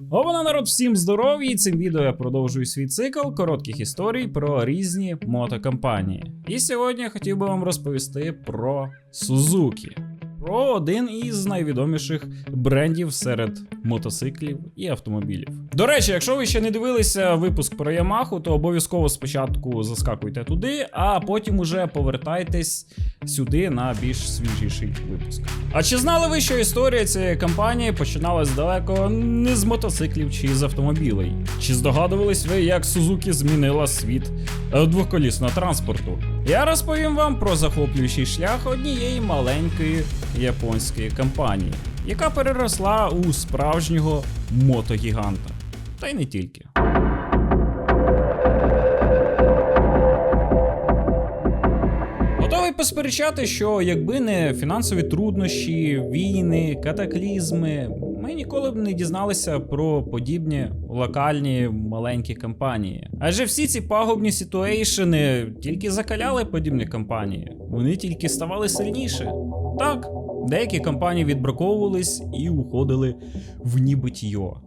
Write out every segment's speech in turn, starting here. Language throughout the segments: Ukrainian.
Обана народ, всім здоров'я! Цим відео я продовжую свій цикл коротких історій про різні мотокомпанії. І сьогодні я хотів би вам розповісти про Suzuki. Про один із найвідоміших брендів серед мотоциклів і автомобілів. До речі, якщо ви ще не дивилися випуск про Ямаху, то обов'язково спочатку заскакуйте туди, а потім уже повертайтесь сюди на більш свіжіший випуск. А чи знали ви, що історія цієї компанії починалась далеко не з мотоциклів чи з автомобілей? Чи здогадувались ви, як Suzuki змінила світ двохколісного транспорту? Я розповім вам про захоплюючий шлях однієї маленької японської компанії, яка переросла у справжнього мотогіганта. Та й не тільки. Готовий посперечати, що якби не фінансові труднощі, війни, катаклізми, ми ніколи б не дізналися про подібні локальні маленькі компанії. Адже всі ці пагубні ситуейшени тільки закаляли подібні компанії, вони тільки ставали сильніше. Так, деякі компанії відбраковувались і уходили в нібитьйо,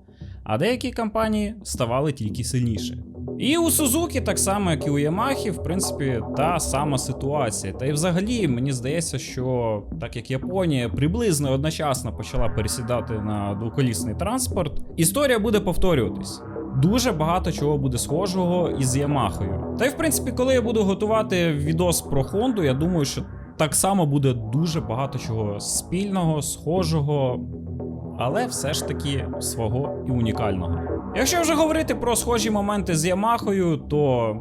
а деякі компанії ставали тільки сильніше. І у Сузуки, так само, як і у Ямахі, в принципі, та сама ситуація. Та й взагалі мені здається, що так як Японія приблизно одночасно почала пересідати на двоколісний транспорт, історія буде повторюватись. Дуже багато чого буде схожого із Ямахою. Та й в принципі, коли я буду готувати відос про Хонду, я думаю, що так само буде дуже багато чого спільного, схожого, але все ж таки свого і унікального. Якщо вже говорити про схожі моменти з Ямахою, то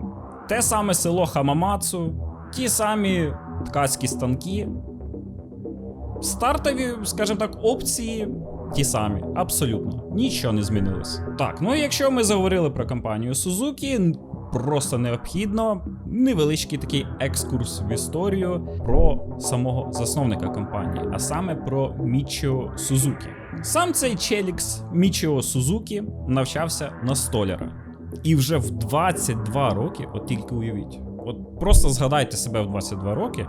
те саме село Хамамацу, ті самі ткацькі станки, стартові, скажімо так, опції. Ті самі, абсолютно нічого не змінилось. Так, ну і якщо ми заговорили про компанію Suzuki, просто необхідно невеличкий такий екскурс в історію про самого засновника компанії, а саме про Мічіо Сузукі. Сам цей Челікс Мічіо Сузукі навчався на столяра. І вже в 22 роки, от тільки уявіть, от просто згадайте себе в 22 роки,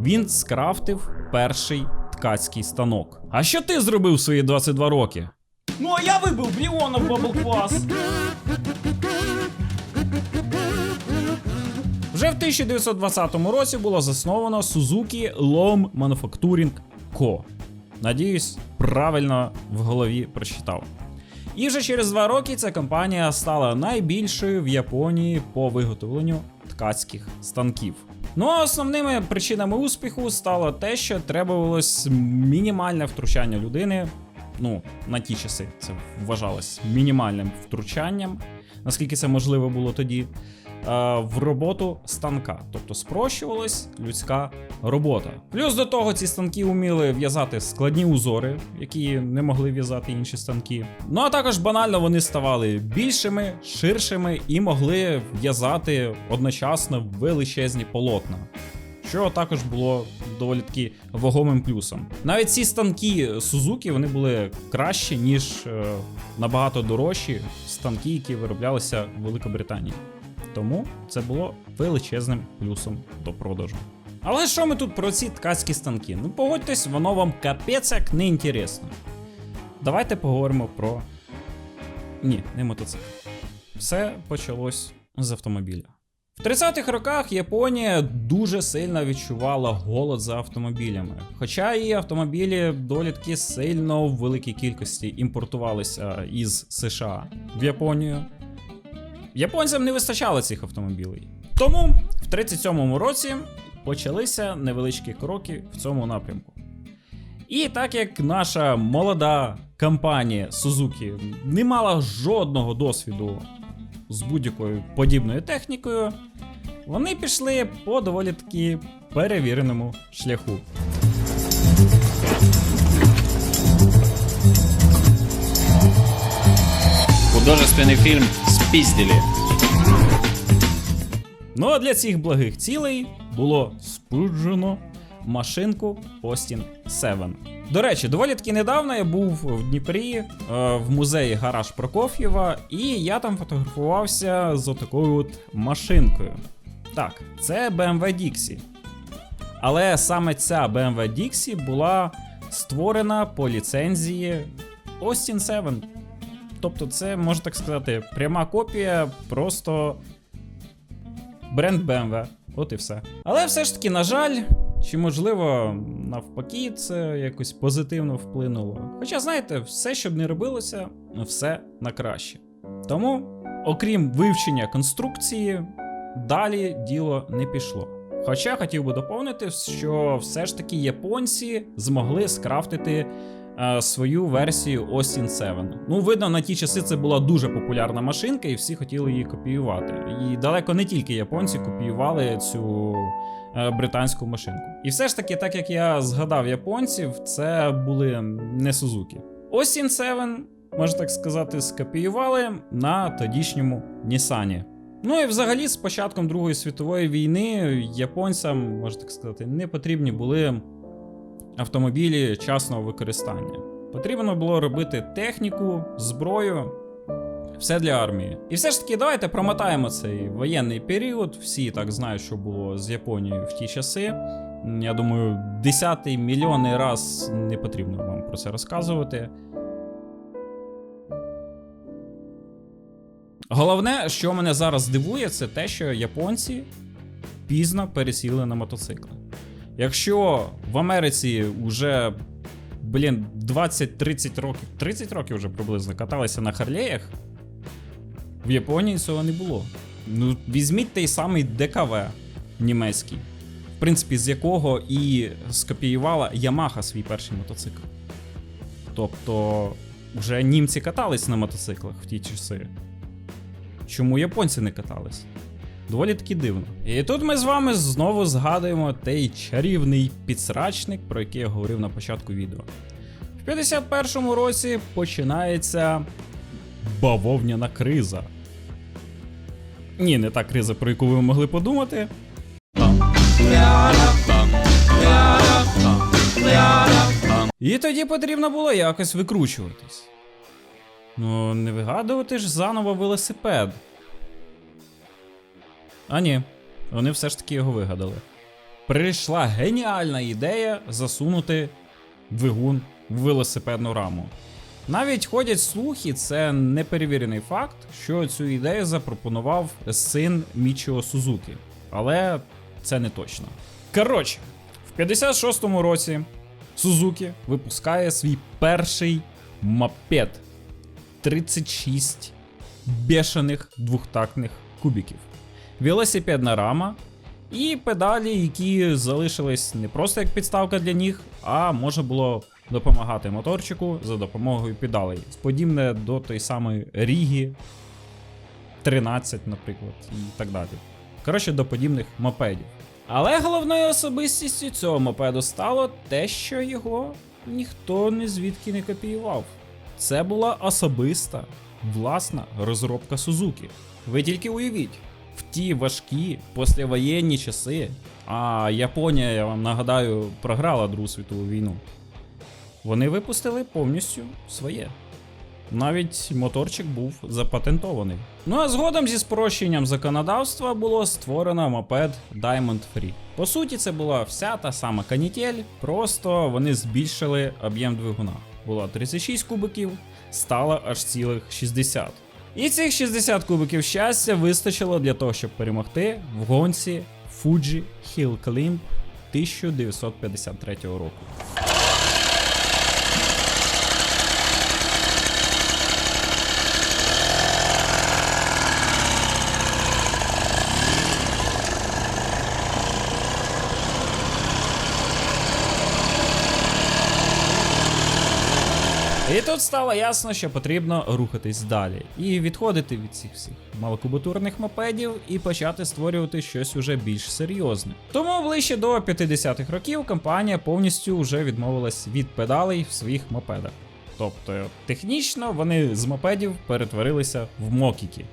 він скрафтив перший ткацький станок. А що ти зробив в свої 22 роки? Ну а я вибив Бріона в Bubble Class. Вже в 1920 році було засновано Suzuki Loam Manufacturing Co. Надіюсь, правильно в голові прочитав. І вже через два роки ця компанія стала найбільшою в Японії по виготовленню ткацьких станків. Ну а основними причинами успіху стало те, що требувалось мінімальне втручання людини. Ну, на ті часи це вважалось мінімальним втручанням, наскільки це можливо було тоді в роботу станка, тобто спрощувалась людська робота. Плюс до того ці станки вміли в'язати складні узори, які не могли в'язати інші станки. Ну а також банально вони ставали більшими, ширшими і могли в'язати одночасно величезні полотна. Що також було доволі таки вагомим плюсом. Навіть ці станки Suzuki вони були кращі, ніж е, набагато дорожчі станки, які вироблялися в Великобританії. Тому це було величезним плюсом до продажу. Але що ми тут про ці ткацькі станки? Ну погодьтесь, воно вам капець як не інтересно. Давайте поговоримо про. Ні, не мотоцикл. Все почалось з автомобіля. В 30-х роках Японія дуже сильно відчувала голод за автомобілями. Хоча і автомобілі доволі таки сильно в великій кількості імпортувалися із США в Японію. Японцям не вистачало цих автомобілей. Тому в 37-му році почалися невеличкі кроки в цьому напрямку. І так як наша молода компанія Suzuki не мала жодного досвіду з будь-якою подібною технікою, вони пішли по доволі таки перевіреному шляху. Художественный фильм «Спиздили». Ну а для цих благих цілей було спуджено машинку Austin 7. До речі, доволі таки недавно я був в Дніпрі е, в музеї Гараж Прокоф'єва, і я там фотографувався з отакою от машинкою. Так, це BMW Dixie. Але саме ця BMW Dixie була створена по ліцензії Austin 7. Тобто, це можна так сказати, пряма копія, просто бренд BMW. От і все. Але все ж таки, на жаль, чи можливо, навпаки, це якось позитивно вплинуло. Хоча, знаєте, все, що б не робилося, все на краще. Тому, окрім вивчення конструкції, далі діло не пішло. Хоча хотів би доповнити, що все ж таки японці змогли скрафтити свою версію Austin 7. Ну, видно, на ті часи це була дуже популярна машинка, і всі хотіли її копіювати. І далеко не тільки японці копіювали цю е, британську машинку. І все ж таки, так як я згадав японців, це були не Сузуки. Austin 7, можна так сказати, скопіювали на тодішньому Нісані. Ну і взагалі, з початком Другої світової війни японцям, можна так сказати, не потрібні були автомобілі частного використання. Потрібно було робити техніку, зброю, все для армії. І все ж таки, давайте промотаємо цей воєнний період. Всі так знають, що було з Японією в ті часи. Я думаю, десятий мільйонний раз не потрібно вам про це розказувати. Головне, що мене зараз дивує, це те, що японці пізно пересіли на мотоцикли. Якщо в Америці вже, блін, 20-30 років, 30 років вже приблизно каталися на Харлеях, в Японії цього не було. Ну, візьміть той самий ДКВ німецький, в принципі, з якого і скопіювала Ямаха свій перший мотоцикл. Тобто, вже німці катались на мотоциклах в ті часи. Чому японці не катались? Доволі таки дивно. І тут ми з вами знову згадуємо той чарівний підсрачник, про який я говорив на початку відео. В 51-му році починається бавовняна криза. Ні, не та криза, про яку ви могли подумати. І тоді потрібно було якось викручуватись. Ну, не вигадувати ж заново велосипед. А ні, вони все ж таки його вигадали. Прийшла геніальна ідея засунути двигун в велосипедну раму. Навіть ходять слухи, це неперевірений факт, що цю ідею запропонував син Мічіо Сузуки. Але це не точно. Коротше, в 56-му році Сузуки випускає свій перший мопед 36 бешених двохтактних кубіків. Велосипедна рама і педалі, які залишились не просто як підставка для ніг, а може було допомагати моторчику за допомогою педалей. Подібне до той самої Ріги 13, наприклад, і так далі. Коротше, до подібних мопедів. Але головною особистістю цього мопеду стало те, що його ніхто ні звідки не копіював. Це була особиста, власна розробка Сузуки. Ви тільки уявіть, ті важкі післявоєнні часи, а Японія, я вам нагадаю, програла Другу світову війну. Вони випустили повністю своє. Навіть моторчик був запатентований. Ну а згодом зі спрощенням законодавства було створено мопед Diamond Free. По суті, це була вся та сама канітель, просто вони збільшили об'єм двигуна. Було 36 кубиків, стало аж цілих 60. І цих 60 кубиків щастя вистачило для того, щоб перемогти в гонці Fuji Hill Climb 1953 року. І тут стало ясно, що потрібно рухатись далі і відходити від цих всіх малокубатурних мопедів і почати створювати щось уже більш серйозне. Тому ближче до 50-х років компанія повністю вже відмовилась від педалей в своїх мопедах. Тобто, технічно вони з мопедів перетворилися в мокіки.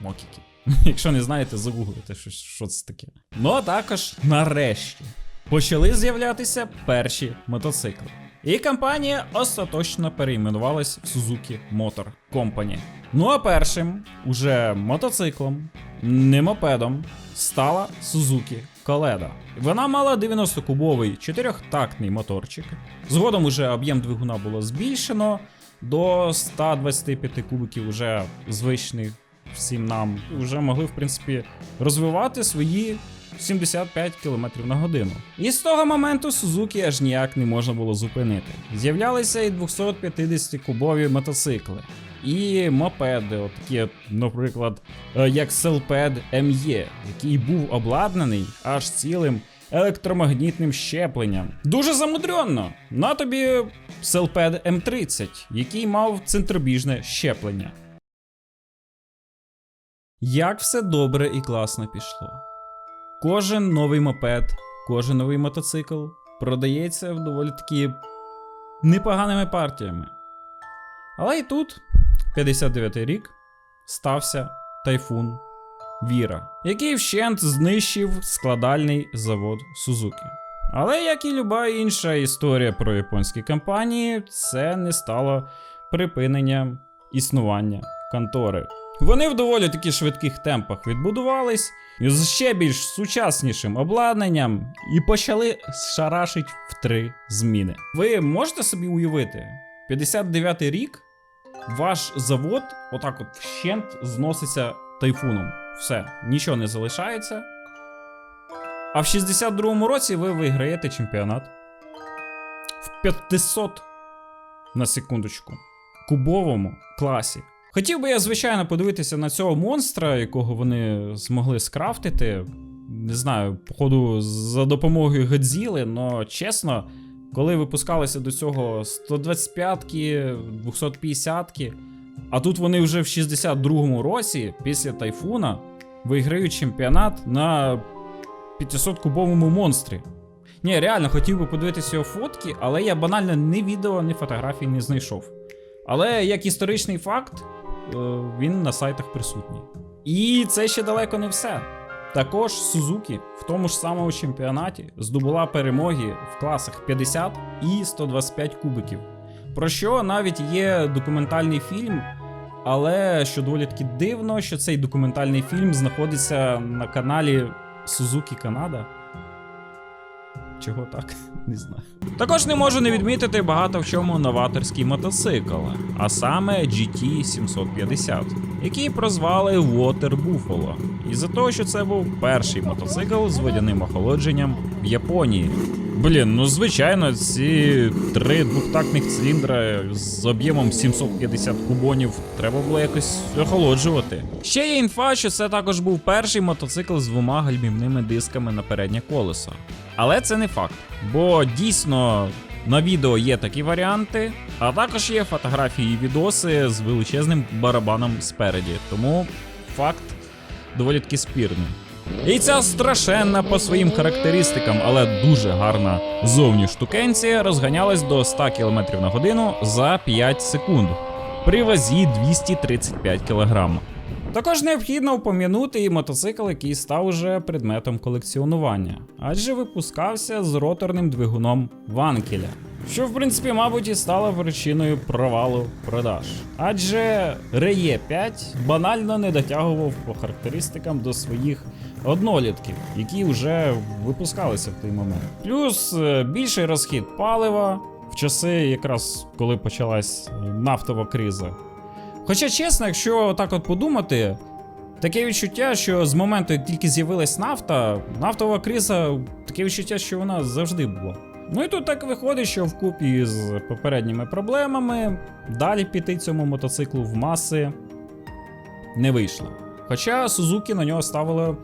Мокіки. Якщо не знаєте, загуглите, що, що це таке. Ну а також нарешті почали з'являтися перші мотоцикли. І компанія остаточно перейменувалась в Suzuki Motor Company. Ну а першим уже мотоциклом, не мопедом, стала Suzuki Коледа. Вона мала 90-кубовий чотирьохтактний моторчик. Згодом уже об'єм двигуна було збільшено. до 125 кубиків уже звичних всім нам, вже могли, в принципі, розвивати свої 75 км на годину. І з того моменту Suzuki аж ніяк не можна було зупинити. З'являлися і 250 кубові мотоцикли. І мопеди, от такі, наприклад, е, як Селпед ME, який був обладнаний аж цілим електромагнітним щепленням. Дуже замудренно. На тобі Селпед М30, який мав центробіжне щеплення. Як все добре і класно пішло. Кожен новий мопед, кожен новий мотоцикл продається в доволі таки непоганими партіями. Але і тут, 59-й рік, стався тайфун Віра, який вщент знищив складальний завод Сузуки. Але як і люба інша історія про японські компанії, це не стало припиненням існування контори. Вони в доволі таки швидких темпах відбудувались з ще більш сучаснішим обладнанням і почали шарашить в три зміни. Ви можете собі уявити, 59-й рік ваш завод отак от вщент зноситься тайфуном. Все, нічого не залишається. А в 62-му році ви виграєте чемпіонат. В 500 на секундочку. Кубовому класі. Хотів би я, звичайно, подивитися на цього монстра, якого вони змогли скрафтити. Не знаю, походу, за допомогою Годзіли, але чесно, коли випускалися до цього 125-ки, 250-ки, а тут вони вже в 62-му році, після тайфуна, виграють чемпіонат на 500-кубовому монстрі. Ні, реально хотів би подивитися його фотки, але я банально ні відео, ні фотографій не знайшов. Але як історичний факт, він на сайтах присутній. І це ще далеко не все. Також Сузуки в тому ж самому чемпіонаті здобула перемоги в класах 50 і 125 кубиків. Про що навіть є документальний фільм, але що доволі таки дивно, що цей документальний фільм знаходиться на каналі Сузуки Канада. Чого так? Не знаю. Також не можу не відмітити багато в чому новаторський мотоцикл, а саме GT 750, який прозвали Water Buffalo. Із-за того, що це був перший мотоцикл з водяним охолодженням в Японії. Блін, ну звичайно, ці три двохтактних циліндра з об'ємом 750 кубонів треба було якось охолоджувати. Ще є інфа, що це також був перший мотоцикл з двома гальмівними дисками на переднє колесо. Але це не факт, бо дійсно на відео є такі варіанти, а також є фотографії і відоси з величезним барабаном спереді. Тому факт доволі таки спірний. І ця страшенна по своїм характеристикам, але дуже гарна зовні штукенція розганялась до 100 км на годину за 5 секунд при вазі 235 кг. Також необхідно упомянути і мотоцикл, який став уже предметом колекціонування, адже випускався з роторним двигуном Ванкеля. Що, в принципі, мабуть, і стало причиною провалу продаж. Адже Рее 5 банально не дотягував по характеристикам до своїх однолітків, які вже випускалися в той момент. Плюс е, більший розхід палива в часи, якраз коли почалась е, нафтова криза. Хоча, чесно, якщо так от подумати, таке відчуття, що з моменту, як тільки з'явилась нафта, нафтова криза, таке відчуття, що вона завжди була. Ну і тут так виходить, що вкупі з попередніми проблемами далі піти цьому мотоциклу в маси не вийшло. Хоча Сузуки на нього ставили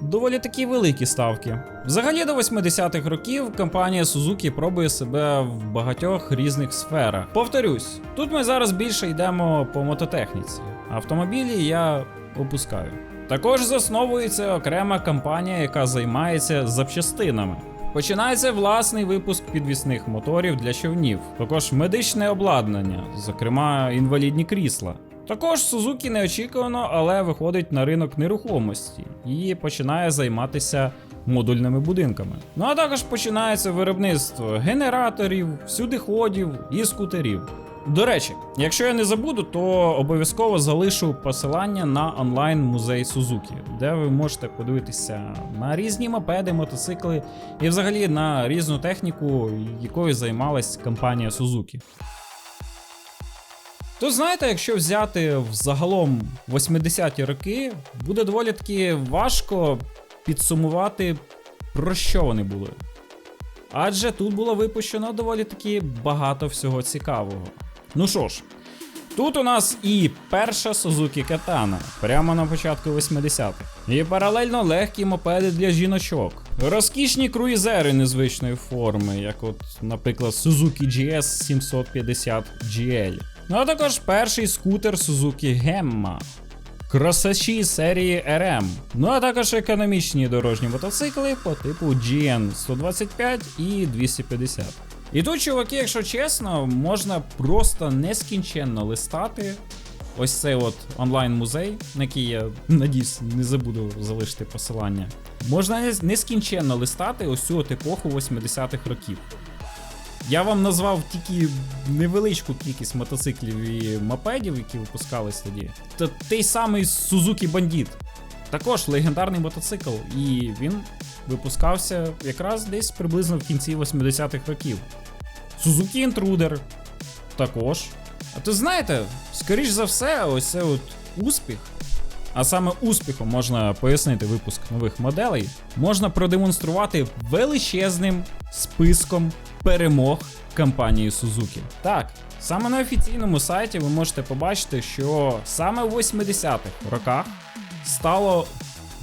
доволі такі великі ставки. Взагалі до 80-х років компанія Suzuki пробує себе в багатьох різних сферах. Повторюсь, тут ми зараз більше йдемо по мототехніці. Автомобілі я опускаю. Також засновується окрема компанія, яка займається запчастинами. Починається власний випуск підвісних моторів для човнів, також медичне обладнання, зокрема інвалідні крісла. Також Suzuki неочікувано, але виходить на ринок нерухомості і починає займатися модульними будинками. Ну а також починається виробництво генераторів, всюдиходів і скутерів. До речі, якщо я не забуду, то обов'язково залишу посилання на онлайн музей Сузуки, де ви можете подивитися на різні мопеди, мотоцикли і взагалі на різну техніку, якою займалась компанія Suzuki. То знаєте, якщо взяти взагалом 80-ті роки, буде доволі таки важко підсумувати, про що вони були. Адже тут було випущено доволі таки багато всього цікавого. Ну що ж, тут у нас і перша Suzuki Katana, прямо на початку 80-х. І паралельно легкі мопеди для жіночок. Розкішні круїзери незвичної форми, як от, наприклад, Suzuki GS 750 GL. Ну а також перший скутер Suzuki Gemma. Кросачі серії RM. Ну а також економічні дорожні мотоцикли по типу GN 125 і 250. І тут, чуваки, якщо чесно, можна просто нескінченно листати. Ось цей от онлайн-музей, на який я надіюсь не забуду залишити посилання. Можна нескінченно листати ось цю от епоху 80-х років. Я вам назвав тільки невеличку кількість мотоциклів і мопедів, які випускались тоді. Та той самий Suzuki Bandit. Також легендарний мотоцикл, і він випускався якраз десь приблизно в кінці 80-х років. Suzuki Intruder також. А то знаєте, скоріш за все, ось це от успіх. А саме успіхом можна пояснити випуск нових моделей, можна продемонструвати величезним списком перемог компанії Suzuki. Так, саме на офіційному сайті ви можете побачити, що саме в 80-х роках стало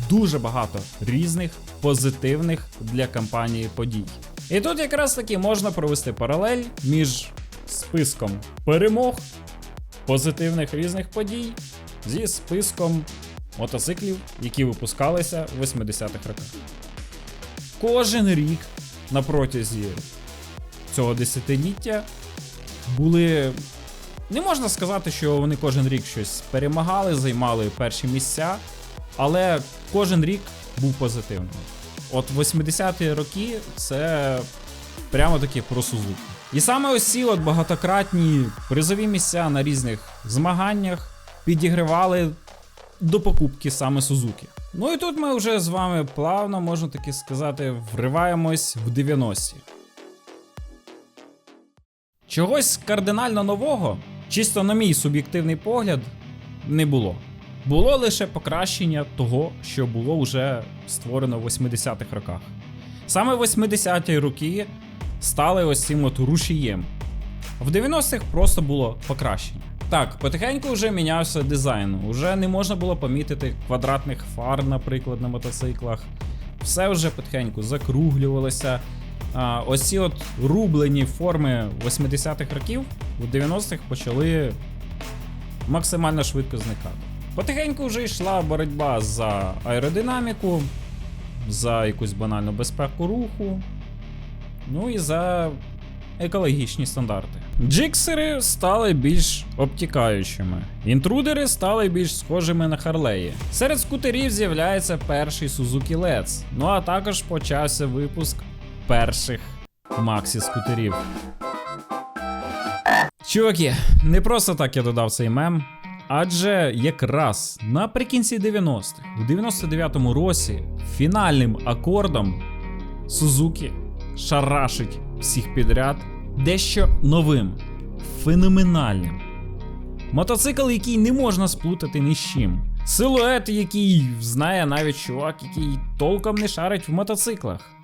дуже багато різних позитивних для компанії подій. І тут якраз таки можна провести паралель між списком перемог позитивних різних подій зі списком мотоциклів, які випускалися в 80-х роках. Кожен рік на протязі цього десятиліття були. Не можна сказати, що вони кожен рік щось перемагали, займали перші місця, але кожен рік був позитивним. От 80-ті роки це прямо таки про Сузуки. І саме ось ці от багатократні призові місця на різних змаганнях підігривали до покупки саме Сузуки. Ну і тут ми вже з вами плавно, можна таки сказати, вриваємось в 90-ті. Чогось кардинально нового, чисто на мій суб'єктивний погляд, не було. Було лише покращення того, що було вже створено в 80-х роках. Саме 80-ті роки стали ось цим от рушієм. В 90-х просто було покращення. Так, потихеньку вже мінявся дизайн. Уже не можна було помітити квадратних фар, наприклад, на мотоциклах. Все вже потихеньку закруглювалося. А, ось ці от рублені форми 80-х років у 90-х почали максимально швидко зникати. Потихеньку вже йшла боротьба за аеродинаміку, за якусь банальну безпеку руху, ну і за екологічні стандарти. Джиксери стали більш обтікаючими, інтрудери стали більш схожими на Харлеї. Серед скутерів з'являється перший Suzuki Let's, ну а також почався випуск перших Максі скутерів. Чуваки, не просто так я додав цей мем. Адже якраз наприкінці 90-х, в 99-му році, фінальним акордом Сузуки шарашить всіх підряд дещо новим, феноменальним. Мотоцикл, який не можна сплутати ні з чим. Силует, який знає навіть чувак, який толком не шарить в мотоциклах.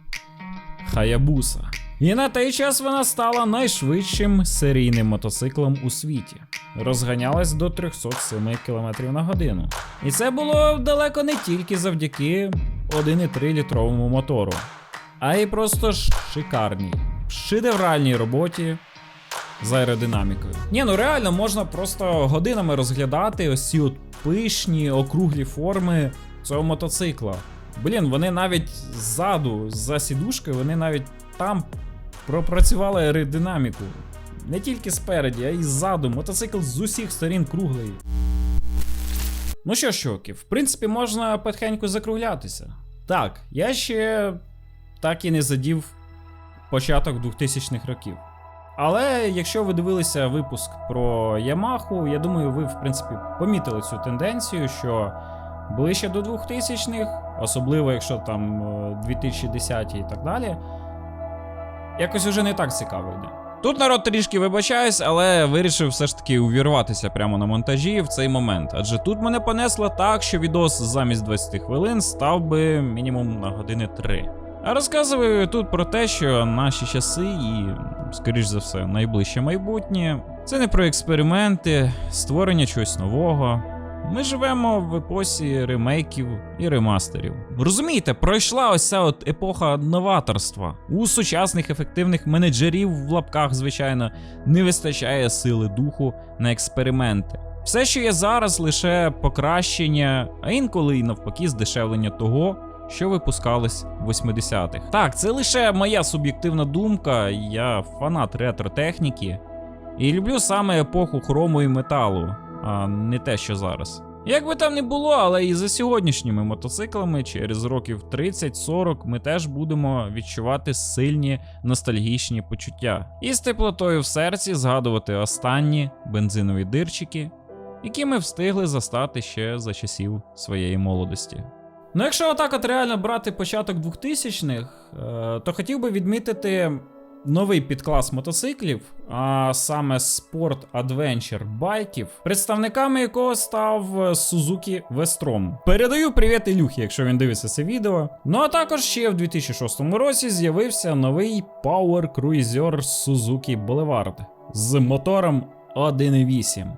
Хаябуса. І на той час вона стала найшвидшим серійним мотоциклом у світі. Розганялась до 307 км на годину. І це було далеко не тільки завдяки 1,3 літровому мотору, а й просто ж шикарній, шедевральній роботі з аеродинамікою. Ні, ну реально можна просто годинами розглядати ось ці от пишні округлі форми цього мотоцикла. Блін, вони навіть ззаду, за сідушкою, вони навіть там пропрацювали аеродинаміку. Не тільки спереді, а й ззаду. Мотоцикл з усіх сторін круглий. Ну що ж, в принципі, можна потихеньку закруглятися. Так, я ще так і не задів початок 2000-х років. Але якщо ви дивилися випуск про Ямаху, я думаю, ви в принципі помітили цю тенденцію, що ближче до 2000-х, особливо якщо там е, 2010 і так далі, якось уже не так цікаво йде. Тут народ трішки вибачаюсь, але вирішив все ж таки увірватися прямо на монтажі в цей момент. Адже тут мене понесло так, що відос замість 20 хвилин став би мінімум на години 3. А розказую тут про те, що наші часи і, скоріш за все, найближче майбутнє це не про експерименти, створення чогось нового. Ми живемо в епосі ремейків і ремастерів. Розумієте, пройшла ось ця от епоха новаторства. У сучасних ефективних менеджерів в лапках, звичайно, не вистачає сили духу на експерименти. Все, що є зараз, лише покращення, а інколи і навпаки здешевлення того, що випускалось в 80-х. Так, це лише моя суб'єктивна думка. Я фанат ретро-техніки і люблю саме епоху хрому і металу, а не те, що зараз. Як би там не було, але і за сьогоднішніми мотоциклами через років 30-40 ми теж будемо відчувати сильні ностальгічні почуття. І з теплотою в серці згадувати останні бензинові дирчики, які ми встигли застати ще за часів своєї молодості. Ну, якщо отак от реально брати початок 2000-х, е, то хотів би відмітити новий підклас мотоциклів, а саме Sport Adventure байків, представниками якого став Suzuki Vestrom. Передаю привіт Ілюхі, якщо він дивиться це відео. Ну а також ще в 2006 році з'явився новий Power Cruiser Suzuki Boulevard з мотором 1.8.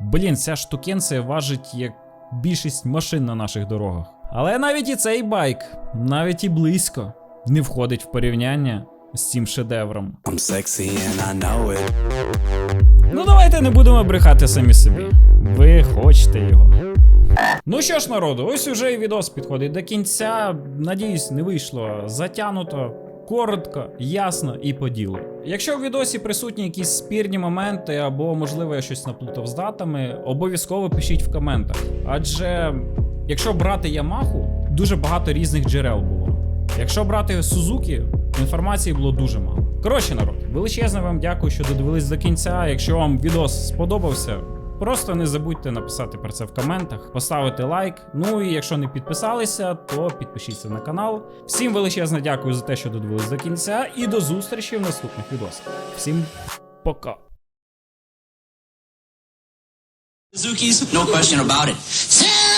Блін, ця штукенція важить як більшість машин на наших дорогах. Але навіть і цей байк, навіть і близько, не входить в порівняння з цим шедевром. I'm sexy and I know it. Ну давайте не будемо брехати самі собі. Ви хочете його. Ну що ж, народу, ось уже і відос підходить до кінця. Надіюсь, не вийшло затянуто, коротко, ясно і по ділу. Якщо в відосі присутні якісь спірні моменти, або, можливо, я щось наплутав з датами, обов'язково пишіть в коментах. Адже якщо брати Ямаху, дуже багато різних джерел було. Якщо брати Сузуки, інформації було дуже мало. Коротше, народ, величезне вам дякую, що додивились до кінця. Якщо вам відос сподобався, просто не забудьте написати про це в коментах, поставити лайк. Ну і якщо не підписалися, то підпишіться на канал. Всім величезне дякую за те, що додивились до кінця, і до зустрічі в наступних відосах. Всім пока. Suzuki's, no question about it.